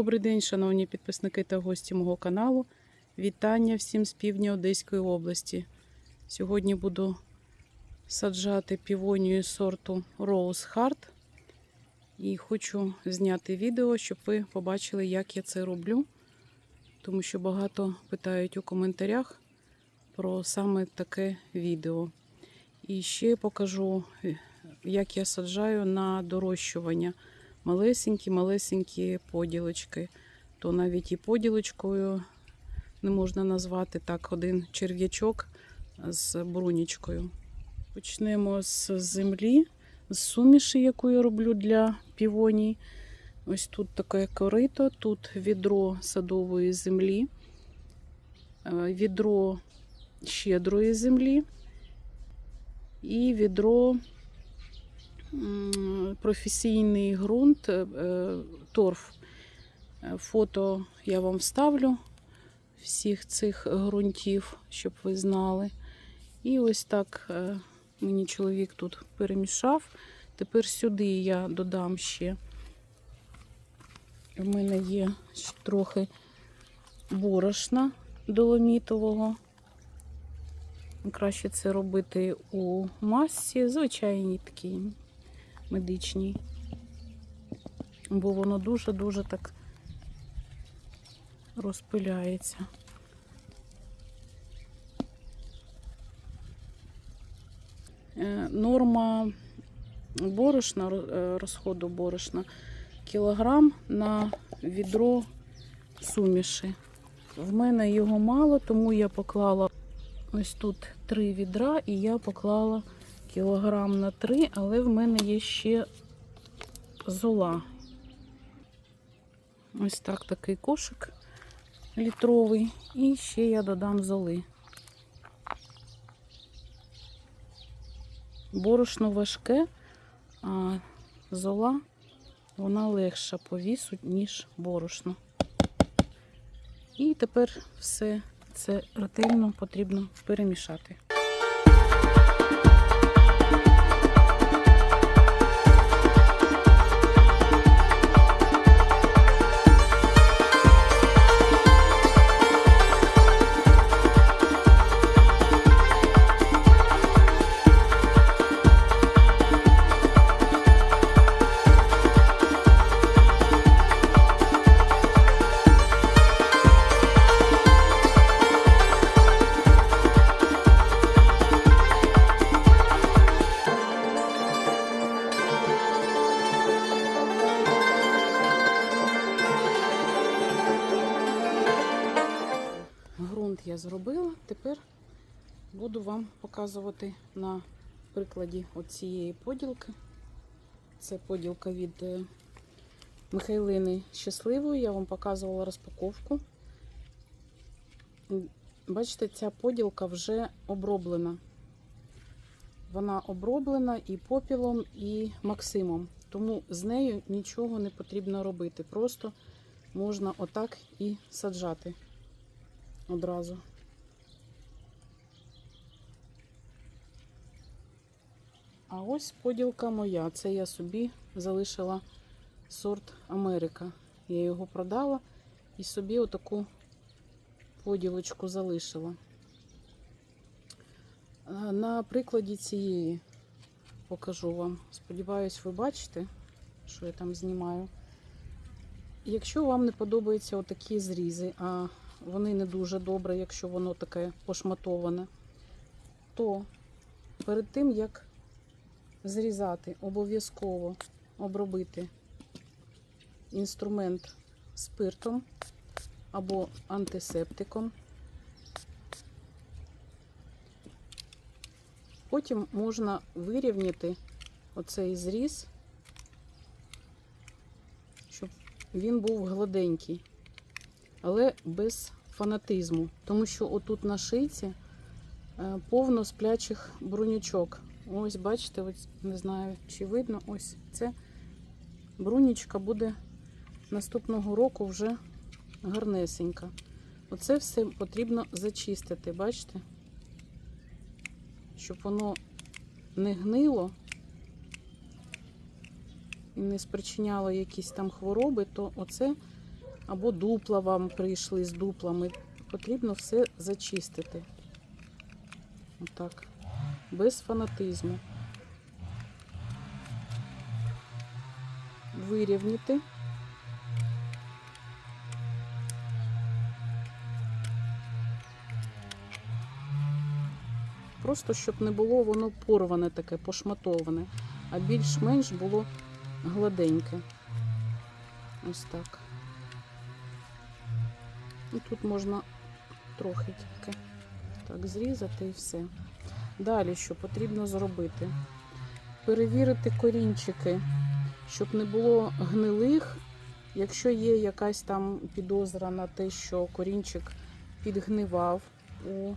Добрий день, шановні підписники та гості мого каналу. Вітання всім з півдня Одеської області. Сьогодні буду саджати півонію сорту Rose Heart. І хочу зняти відео, щоб ви побачили, як я це роблю. Тому що багато питають у коментарях про саме таке відео. І ще покажу, як я саджаю на дорощування малесенькі-малесенькі поділочки. То навіть і поділочкою не можна назвати так один черв'ячок з брунічкою. Почнемо з землі, з суміші, яку я роблю для півоній. Ось тут таке корито, тут відро садової землі, е, відро щедрої землі і відро професійний ґрунт, е, е, торф. Е, Фото я вам вставлю всіх цих ґрунтів, щоб ви знали. І ось так мені чоловік тут перемішав. Тепер сюди я додам ще. У мене є трохи борошна доломітового. Краще це робити у масці, звичайній такій медичній. Бо воно дуже-дуже так розпиляється. Е, Норма борошна, е, розходу борошна кілограм на відро суміші. В мене його мало, тому я поклала ось тут три відра, і я поклала кілограм на три, але в мене є ще зола. Ось так такий кошик літровий. І ще я додам золи. Борошно важке, а зола вона легша по вісу, ніж борошно. І тепер все це ретельно потрібно перемішати. Показувати на прикладі оцієї поділки. Це поділка від е, Михайлини Щасливої. Я вам показувала розпаковку. Бачите, ця поділка вже оброблена. Вона оброблена і попілом, і максимом. Тому з нею нічого не потрібно робити. Просто можна отак і саджати одразу. А ось поділка моя. Це я собі залишила сорт Америка. Я його продала і собі отаку поділочку залишила. На прикладі цієї покажу вам. Сподіваюсь, ви бачите, що я там знімаю. Якщо вам не подобаються отакі зрізи, а вони не дуже добре, якщо воно таке пошматоване, то перед тим, як зрізати, обов'язково обробити інструмент спиртом або антисептиком. Потім можна вирівняти оцей зріз, щоб він був гладенький але без фанатизму. Тому що отут на шийці е, повно сплячих брунючок. Ось, бачите, ось, не знаю, чи видно, ось це брунічка буде наступного року вже гарнесенька. Оце все потрібно зачистити, бачите? Щоб воно не гнило і не спричиняло якісь там хвороби, то оце або дупла вам прийшли з дуплами. Потрібно все зачистити. Отак. Без фанатизму. Вирівняти. Просто щоб не було воно порване таке, пошматоване, а більш-менш було гладеньке. Ось так. І тут можна трохи тільки так зрізати і все. Далі що потрібно зробити? Перевірити корінчики, щоб не було гнилих. Якщо є якась там підозра на те, що корінчик підгнивав у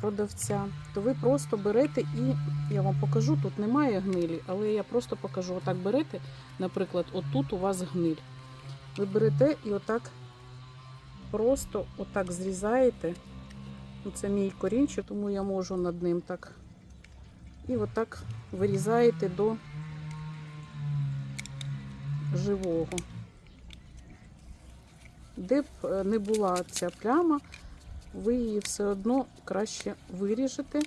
продавця, то ви просто берете і я вам покажу, тут немає гнилі, але я просто покажу. Отак берете, наприклад, отут у вас гниль. Ви берете і отак просто отак зрізаєте. Ну, Це мій корінчик, тому я можу над ним так. І отак вирізаєте до живого. Де б е, не була ця пляма, ви її все одно краще виріжете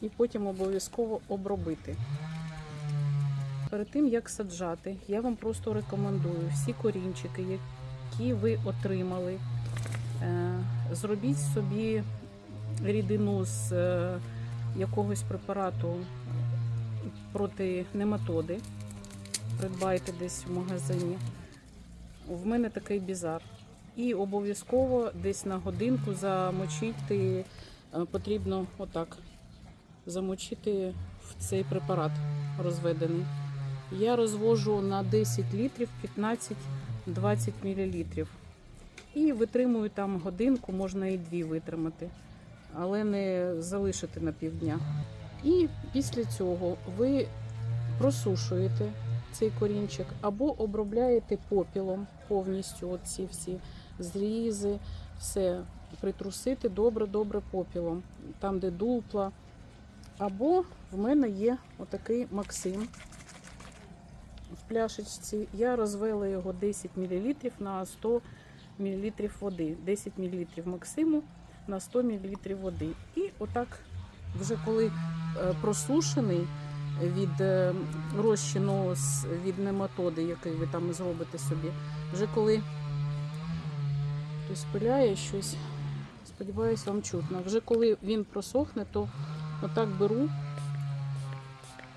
і потім обов'язково обробити. Перед тим, як саджати, я вам просто рекомендую всі корінчики, які ви отримали, е, зробіть собі рідину з е, якогось препарату проти нематоди. Придбайте десь в магазині. В мене такий бізар. І обов'язково десь на годинку замочити е, потрібно отак. Замочити в цей препарат розведений. Я розвожу на 10 літрів 15-20 мл. І витримую там годинку, можна і дві витримати, але не залишити на півдня. І після цього ви просушуєте цей корінчик або обробляєте попілом повністю оці всі зрізи, все притрусити добре-добре попілом, там, де дупла. Або в мене є отакий Максим в пляшечці. Я розвела його 10 мл на 100 мл води. 10 мл Максиму на 100 мл води. І отак, вже коли е, просушений від е, розчину від нематоди, який ви там зробите собі, вже коли хтось пиляє щось, сподіваюсь, вам чутно. Вже коли він просохне, то отак беру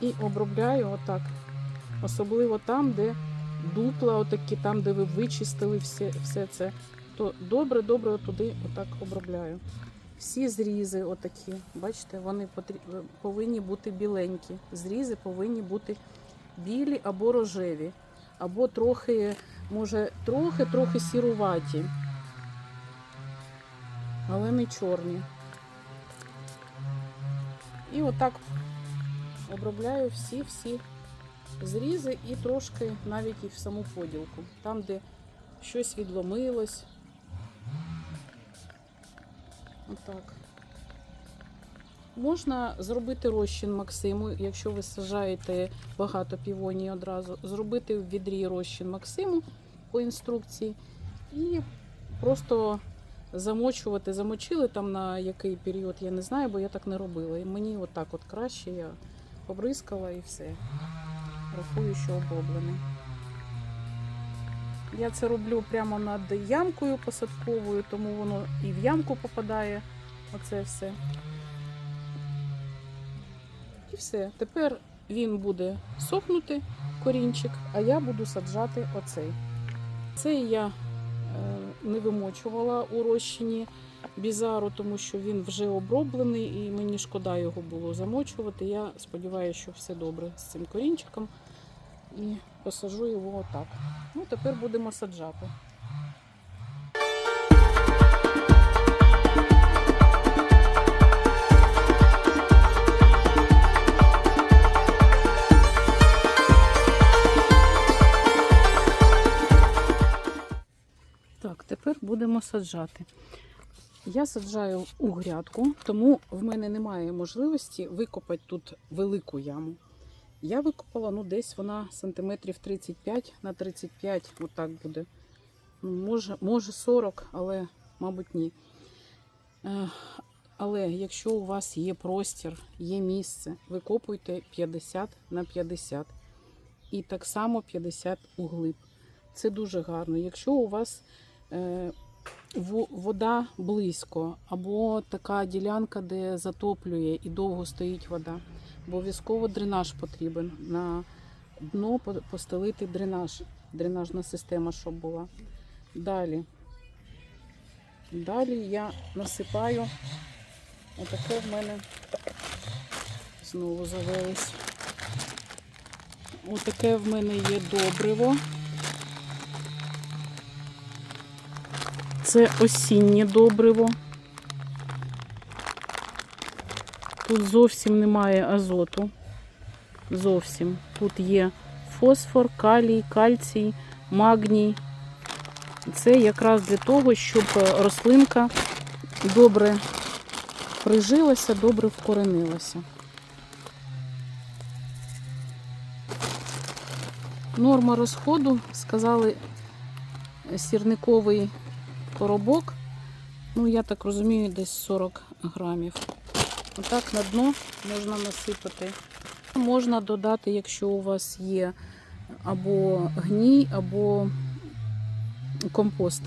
і обробляю отак. Особливо там, де дупла, отакі, там, де ви вичистили все, все це, то добре-добре туди отак обробляю. Всі зрізи, отакі, бачите, вони повинні бути біленькі. Зрізи повинні бути білі або рожеві, або трохи, може, трохи-трохи сіруваті, але не чорні. І отак обробляю всі-всі зрізи і трошки навіть і в саму поділку. Там, де щось відломилось. Отак. Можна зробити розчин Максиму, якщо ви сажаєте багато півоній одразу, зробити в відрі розчин Максиму по інструкції і просто замочувати. Замочили там на який період, я не знаю, бо я так не робила. І мені отак от краще, я побризкала і все. Рахую, що оброблений. Я це роблю прямо над ямкою посадковою, тому воно і в ямку попадає. Оце все. І все. Тепер він буде сохнути, корінчик, а я буду саджати оцей. Цей я е, не вимочувала у розчині бізару, тому що він вже оброблений і мені шкода його було замочувати. Я сподіваюся, що все добре з цим корінчиком. І посажу його отак. Ну, тепер будемо саджати. Так, тепер будемо саджати. Я саджаю у грядку, тому в мене немає можливості викопати тут велику яму. Я викопала, ну, десь вона сантиметрів 35 на 35, отак буде. Ну, може, може 40, але, мабуть, ні. Е, Але якщо у вас є простір, є місце, викопуйте 50 на 50. І так само 50 углиб. Це дуже гарно. Якщо у вас е, вода близько, або така ділянка, де затоплює і довго стоїть вода, обов'язково дренаж потрібен. На дно по- постелити дренаж, дренажна система, щоб була. Далі. Далі я насипаю. Отаке в мене знову завелось. Отаке в мене є добриво. Це осіннє добриво. Тут зовсім немає азоту. Зовсім. Тут є фосфор, калій, кальцій, магній. Це якраз для того, щоб рослинка добре прижилася, добре вкоренилася. Норма розходу, сказали, сірниковий коробок. Ну, я так розумію, десь 40 грамів. Отак на дно можна насипати. Можна додати, якщо у вас є або гній, або компост.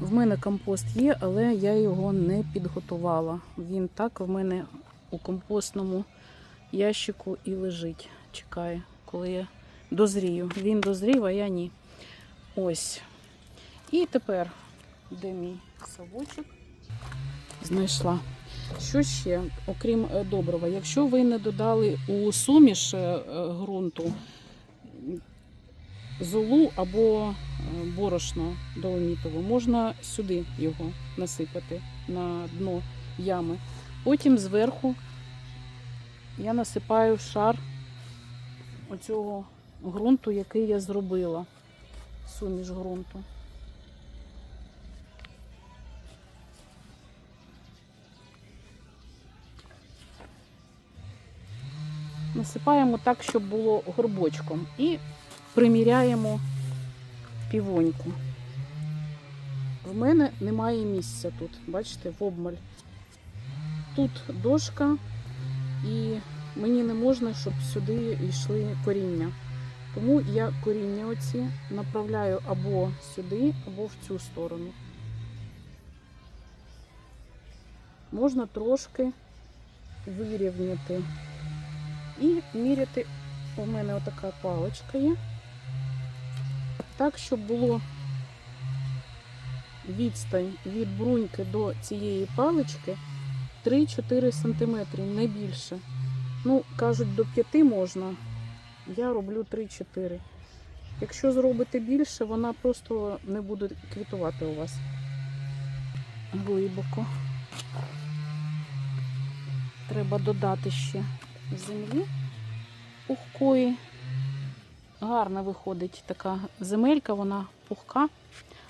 В мене компост є, але я його не підготувала. Він так в мене у компостному ящику і лежить. Чекає, коли я дозрію. Він дозрів, а я ні. Ось. І тепер, де мій совочок? Знайшла. Що ще, окрім е, добрива, якщо ви не додали у суміш е, е, ґрунту золу або борошно доломітове, можна сюди його насипати на дно ями. Потім зверху я насипаю шар оцього ґрунту, який я зробила, суміш ґрунту. Насипаємо так, щоб було горбочком. І приміряємо півоньку. В мене немає місця тут, бачите, в обмаль. Тут дошка, і мені не можна, щоб сюди йшли коріння. Тому я коріння оці направляю або сюди, або в цю сторону. Можна трошки вирівняти і міряти. У мене отака паличка є. Так, щоб було відстань від бруньки до цієї палички 3-4 см, не більше. Ну, кажуть, до 5 можна. Я роблю 3-4. Якщо зробите більше, вона просто не буде квітувати у вас глибоко. Треба додати ще землі пухкої. Гарно виходить така земелька, вона пухка.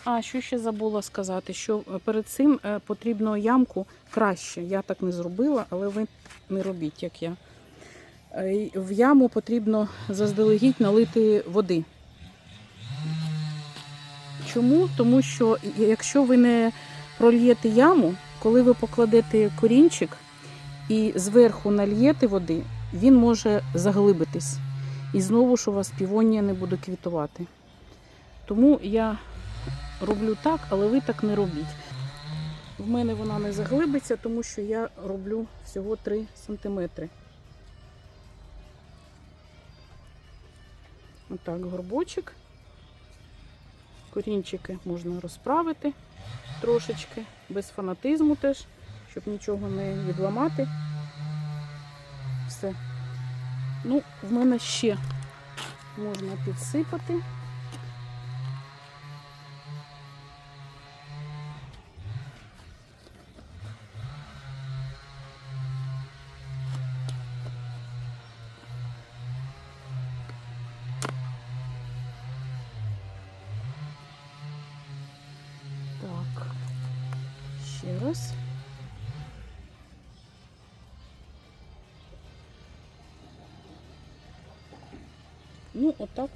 А що ще забула сказати, що перед цим е, потрібно ямку краще. Я так не зробила, але ви не робіть, як я. Е, В яму потрібно заздалегідь налити води. Чому? Тому що якщо ви не прольєте яму, коли ви покладете корінчик і зверху нальєте води, він може заглибитись. І знову ж у вас півонія не буде квітувати. Тому я роблю так, але ви так не робіть. В мене вона не заглибиться, тому що я роблю всього 3 см. Отак, горбочок. Корінчики можна розправити трошечки, без фанатизму теж, щоб нічого не відламати. Все. Ну, в мене ще можна підсипати.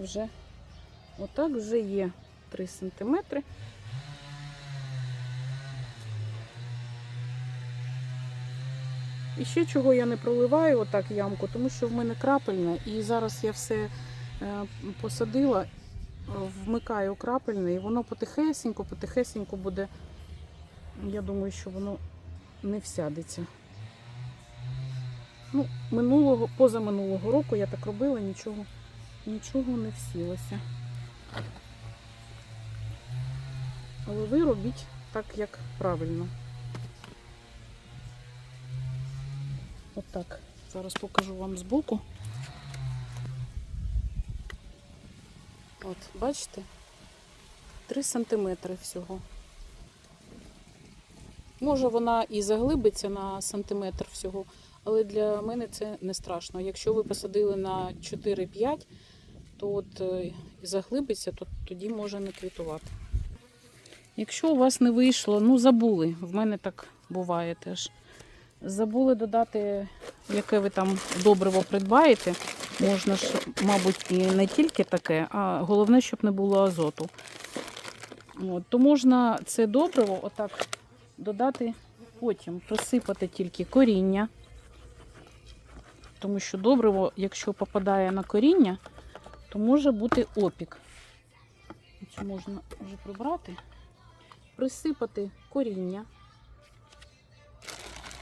Вже, отак вже є 3 сантиметри. І ще чого я не проливаю отак ямку, тому що в мене крапельне, і зараз я все е, посадила, вмикаю крапельне, і воно потихесенько, потихесенько буде. Я думаю, що воно не всядеться. Ну, минулого, позаминулого року я так робила, нічого, нічого не всілося. Але ви робіть так, як правильно. Отак. Зараз покажу вам збоку. От, бачите? 3 сантиметри всього. Може вона і заглибиться на сантиметр всього, але для мене це не страшно. Якщо ви посадили на 4-5, то от е, і заглибиться, то тоді може не квітувати. Якщо у вас не вийшло, ну забули, в мене так буває теж. Забули додати, яке ви там добриво придбаєте. Можна ж, мабуть, і не тільки таке, а головне, щоб не було азоту. От, то можна це добриво отак додати потім, присипати тільки коріння. Тому що добриво, якщо попадає на коріння, то може бути опік. Це можна вже прибрати, присипати коріння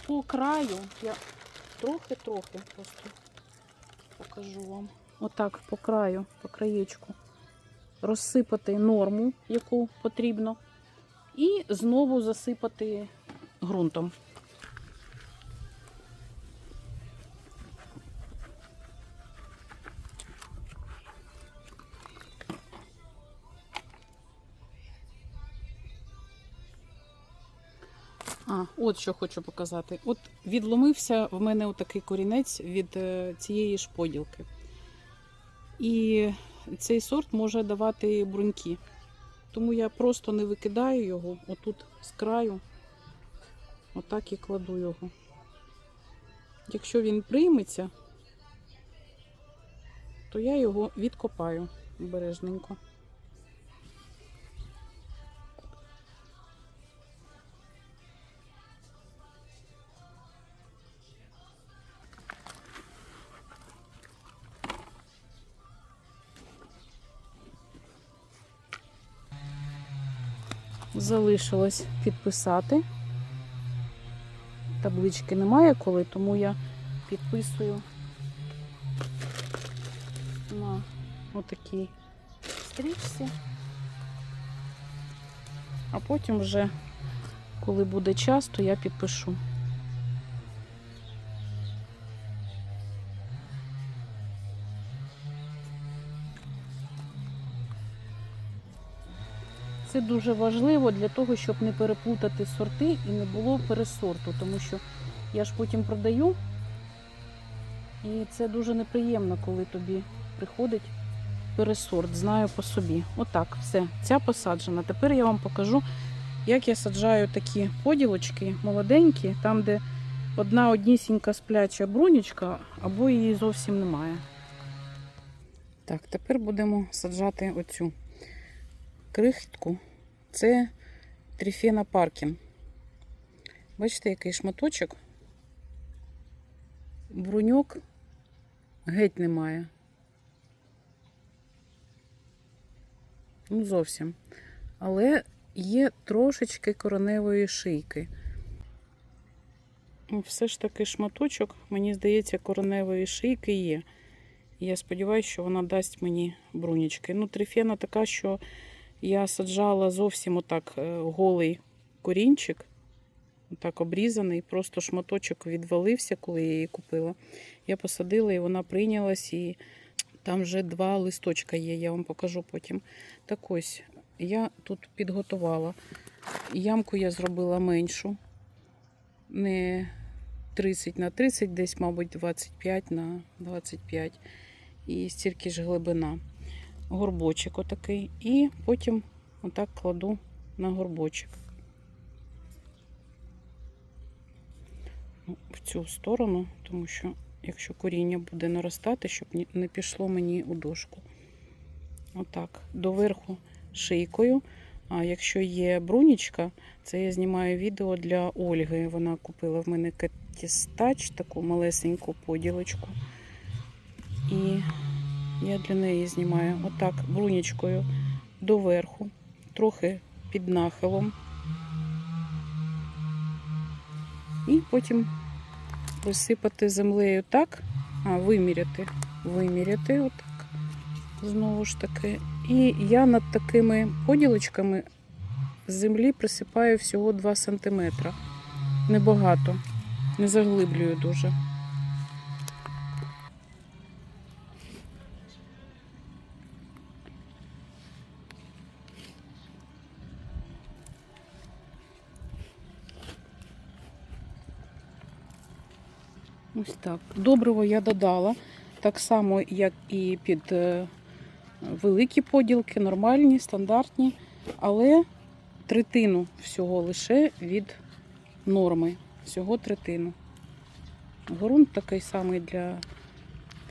по краю я трохи-трохи просто покажу вам. Отак по краю, по краєчку. Розсипати норму, яку потрібно, і знову засипати ґрунтом. А, от що хочу показати. От відломився в мене отакий корінець від е, цієї ж поділки. І цей сорт може давати бруньки. Тому я просто не викидаю його отут з краю, отак і кладу його. Якщо він прийметься, то я його відкопаю обережненько. Залишилось підписати. Таблички немає коли, тому я підписую на отакій стрічці. А потім вже, коли буде час, то я підпишу. Це дуже важливо для того, щоб не переплутати сорти і не було пересорту, тому що я ж потім продаю, і це дуже неприємно, коли тобі приходить пересорт. Знаю по собі. Отак, все, ця посаджена. Тепер я вам покажу, як я саджаю такі поділочки молоденькі, там, де одна однісінька спляча брунічка, або її зовсім немає. Так, тепер будемо саджати оцю крихітку. Це тріфена Паркін. Бачите, який шматочок? Бруньок геть немає. Ну, зовсім. Але є трошечки кореневої шийки. Ну, Все ж таки шматочок, мені здається, кореневої шийки є. Я сподіваюся, що вона дасть мені брунічки. Ну, тріфена така, що я саджала зовсім отак е, голий корінчик, отак обрізаний, просто шматочок відвалився, коли я її купила. Я посадила і вона прийнялась, і там вже два листочка є, я вам покажу потім. Так ось, я тут підготувала. Ямку я зробила меншу, не 30 на 30, десь, мабуть, 25 на 25. І стільки ж глибина горбочок отакий, і потім отак кладу на горбочок. Ну, В цю сторону, тому що якщо коріння буде наростати, щоб не пішло мені у дошку. Отак, доверху шийкою. А якщо є брунічка, це я знімаю відео для Ольги. Вона купила в мене катістач, таку малесеньку поділочку. І я для неї знімаю отак брунічкою доверху, трохи під нахилом. І потім висипати землею так, а виміряти, виміряти отак. Знову ж таки. І я над такими поділочками землі присипаю всього 2 см. Небагато. Не заглиблюю дуже. Ось так. Добриво я додала. Так само, як і під е, великі поділки, нормальні, стандартні, але третину всього лише від норми. Всього третину. Грунт такий самий для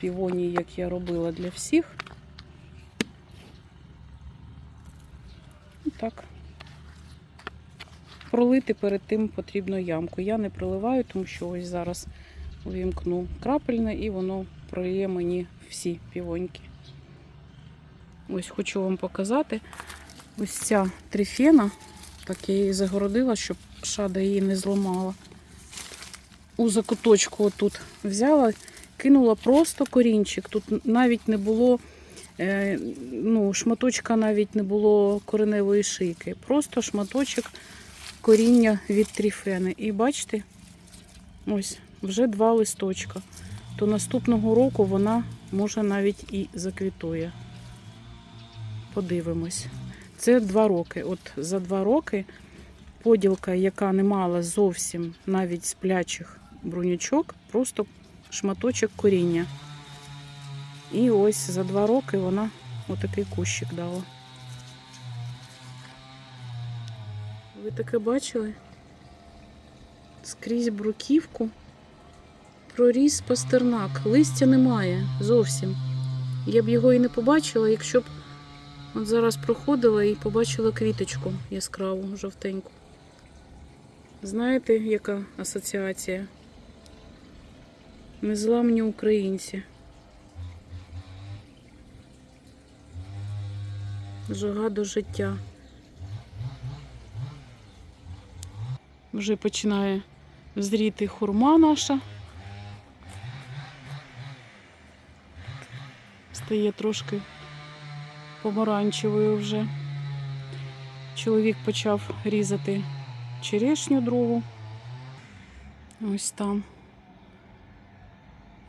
півонії, як я робила для всіх. Так. Пролити перед тим потрібно ямку. Я не проливаю, тому що ось зараз увімкну крапельне і воно проліє мені всі півоньки. Ось хочу вам показати. Ось ця трифена, так я її загородила, щоб шада її не зламала. У закуточку отут взяла, кинула просто корінчик. Тут навіть не було, е, ну, шматочка навіть не було кореневої шийки. Просто шматочок коріння від трифени. І бачите, ось вже два листочка. То наступного року вона може навіть і заквітує. Подивимось. Це два роки. От за два роки поділка, яка не мала зовсім навіть сплячих брунючок, просто шматочок коріння. І ось за два роки вона отакий кущик дала. Ви таке бачили? Скрізь бруківку проріс пастернак. Листя немає зовсім. Я б його і не побачила, якщо б от зараз проходила і побачила квіточку яскраву, жовтеньку. Знаєте, яка асоціація? Незламні українці. Жага до життя. Вже починає зріти хурма наша. Стає трошки помаранчевою вже. Чоловік почав різати черешню другу. Ось там.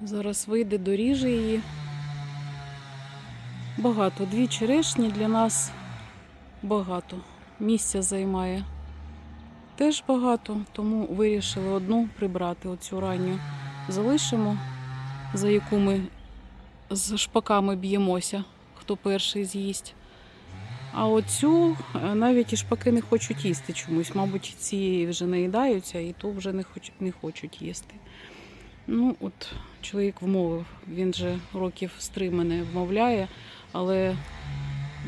Зараз вийде, доріже її. Багато. Дві черешні для нас багато. Місця займає теж багато, тому вирішили одну прибрати. Оцю ранню залишимо, за яку ми з шпаками б'ємося, хто перший з'їсть. А оцю е, навіть і шпаки не хочуть їсти чомусь. Мабуть, ці вже наїдаються і то вже не, хоч, не хочуть їсти. Ну, от чоловік вмовив, він же років з три мене вмовляє, але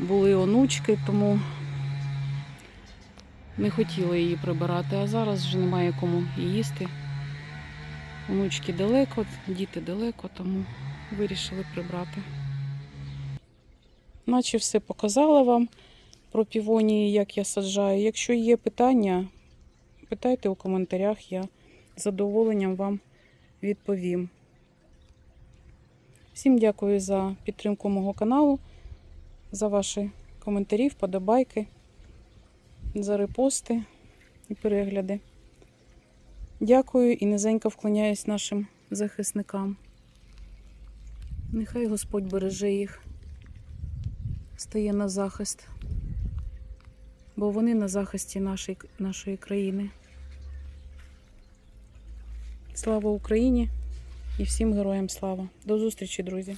були онучки, тому не хотіла її прибирати, а зараз вже немає кому їсти. Онучки далеко, діти далеко, тому вирішили прибрати. Наче все показала вам про півонії, як я саджаю. Якщо є питання, питайте у коментарях, я з задоволенням вам відповім. Всім дякую за підтримку мого каналу, за ваші коментарі, вподобайки, за репости і перегляди. Дякую і низенько вклоняюсь нашим захисникам. Нехай Господь береже їх, стає на захист, бо вони на захисті нашої, нашої країни. Слава Україні і всім героям слава! До зустрічі, друзі!